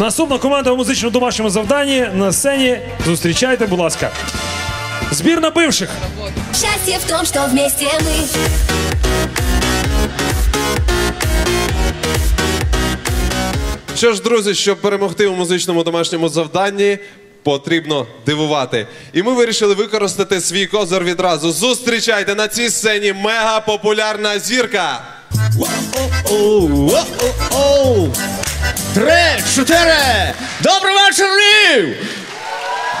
Наступна команда у музичному домашньому завданні на сцені. Зустрічайте, будь ласка. Збірна бивших. Счастье в том, что вместе мы Що ж, друзі, щоб перемогти у музичному домашньому завданні, потрібно дивувати. І ми вирішили використати свій козир відразу. Зустрічайте на цій сцені мега популярна зірка. Три, чотири! Добрий вечір, Львів!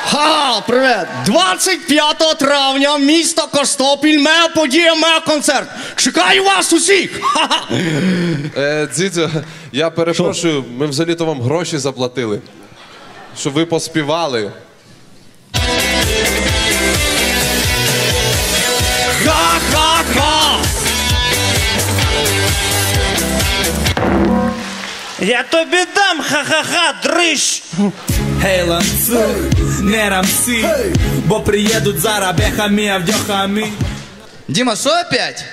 Ха, привіт! 25 травня, місто Костопіль, мега подія, мега концерт. Чекаю вас усіх! Ха-ха! Е, Дзідзьо, я перепрошую, ми взагалі-то вам гроші заплатили. Щоб ви поспівали. Я тобі дам ха-ха-ха, дрищ! Гей, ланцуй, не рамси, бо приїдуть зараз бехами, авдьохами. Дима, что опять?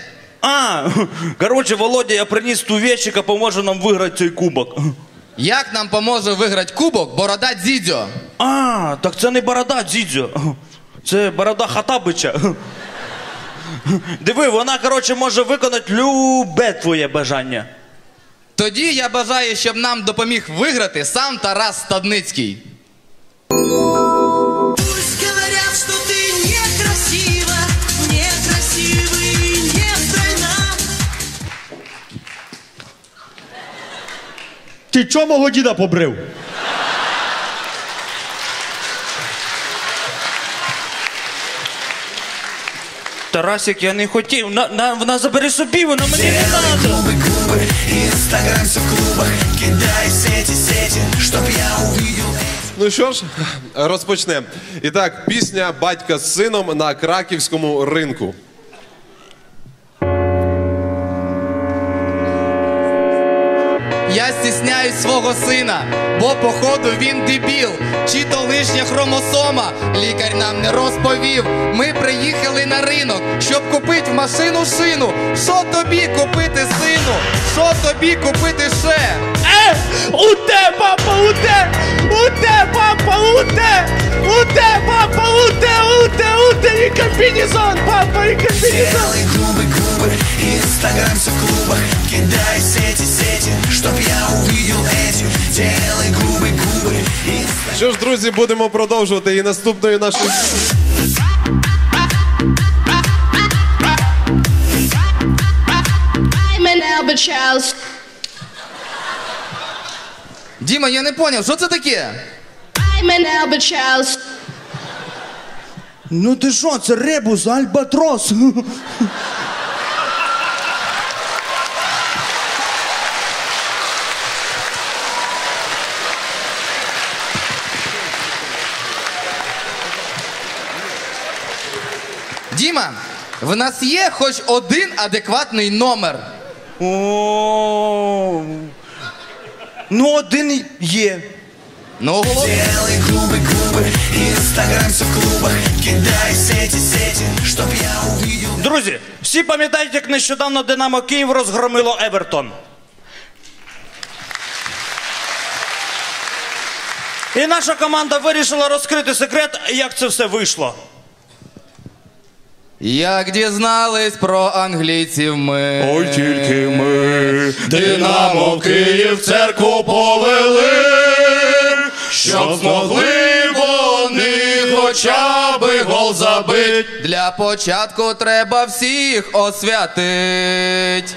А, короче, Володя, я приніс ту вещь, яка поможе нам виграти цей кубок. Як нам поможе виграти кубок Борода Дзідзьо? А, так це не борода, дідзьо. Це борода Хатабича. Диви, вона, короче, може виконати любе твоє бажання. Тоді я бажаю, щоб нам допоміг виграти сам Тарас Стадницький. Ти чого мого діда побрив? Тарасик, я не хотів. На, на, вона забери собі, вона мені не треба. Инстаграм все в клубах, кидай сети, сети, чтоб я увидел Ну що ж, розпочнемо. І так, пісня батька з сином на краківському ринку. Я стісняюсь свого сина, бо походу він дебіл. Чи то лишня хромосома, лікар нам не розповів. Ми приїхали на ринок, щоб купити в машину шину. Що тобі купити, сину? Що тобі купити ще? Е! Уте, папа, уте! Уте, папа, уте! Уте, папа, уте, уте, уте! І комбінезон, папа, і комбінезон! Делай губы, губы, Инстаграм все в клубах, кидай сети, сети, Що ж, друзі, будемо продовжувати. І наступною нашою. Діма, я не поняв, що це таке? I'm an albatross Ну ти що, це ребус, альбатрос. Діма, в нас є хоч один адекватний номер. О, ну один є. Ну. Делай губы, губы, Инстаграм все в клубах, кидай сети, сети, чтоб я увидел Друзі, всі пам'ятають, як нещодавно Динамо Київ розгромило Евертон. І наша команда вирішила розкрити секрет, як це все вийшло. Як дізнались про англійців ми. Ой, тільки ми Динамо в Київ церкву повели, щоб змогли вони хоча би гол забить. Для початку треба всіх освятить.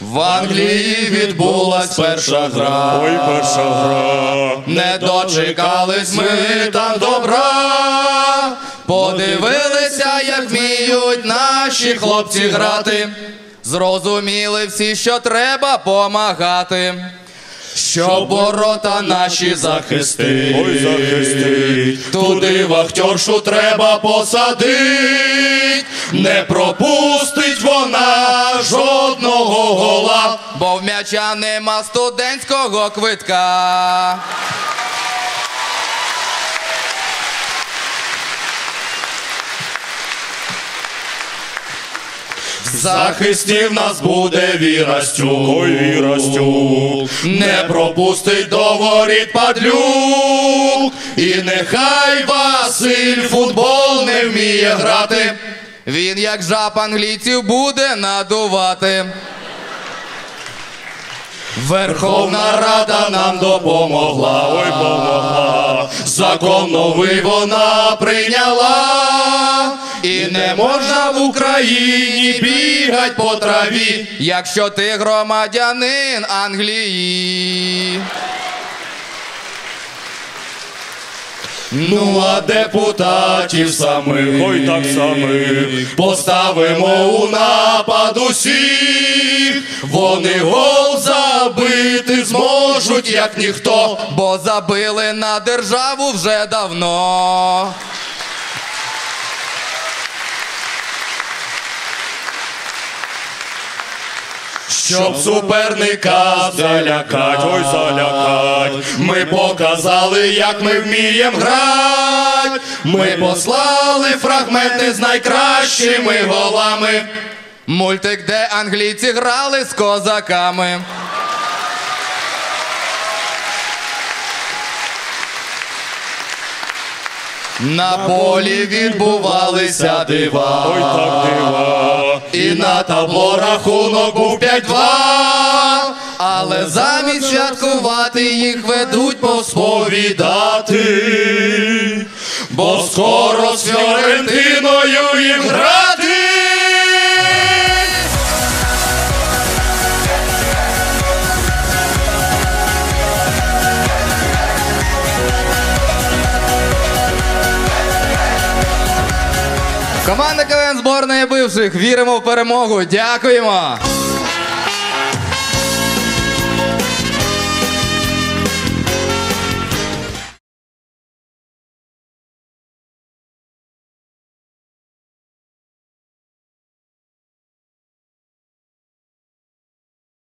В Англії відбулась перша гра. Ой, перша гра. Не дочекались ми там добра. Подивилися, як вміють наші хлопці грати. Зрозуміли всі, що треба помагати. Щоб ворота наші захистить. Ой, захистить. Туди вахтершу треба посадить. Не пропустить вона жодного гола. Бо в м'яча нема студентського квитка. Захистів нас буде вірастю. Ой, вірастю. Не пропустить до воріт падлюк. І нехай Василь футбол не вміє грати. Він, як жаб англійців, буде надувати. Верховна Рада нам допомогла, ой, помогла. Закон новий вона прийняла. І не можна в Україні бігать по траві. Якщо ти громадянин Англії. Ну а депутатів самих, ой так самих, поставимо у напад усіх, вони гол забити зможуть, як ніхто. Бо забили на державу вже давно. Щоб суперника залякать, ой залякать. Ми показали, як ми вмієм грать. Ми послали фрагменти з найкращими голами. Мультик, де англійці грали з козаками. На полі відбувалися дива. Ой, так дива. І на табло рахунок був 5-2. Але замість святкувати їх ведуть посповідати, бо скоро з Фіорентиною їм грати. Команда КВН зборної бивших. Віримо в перемогу. Дякуємо.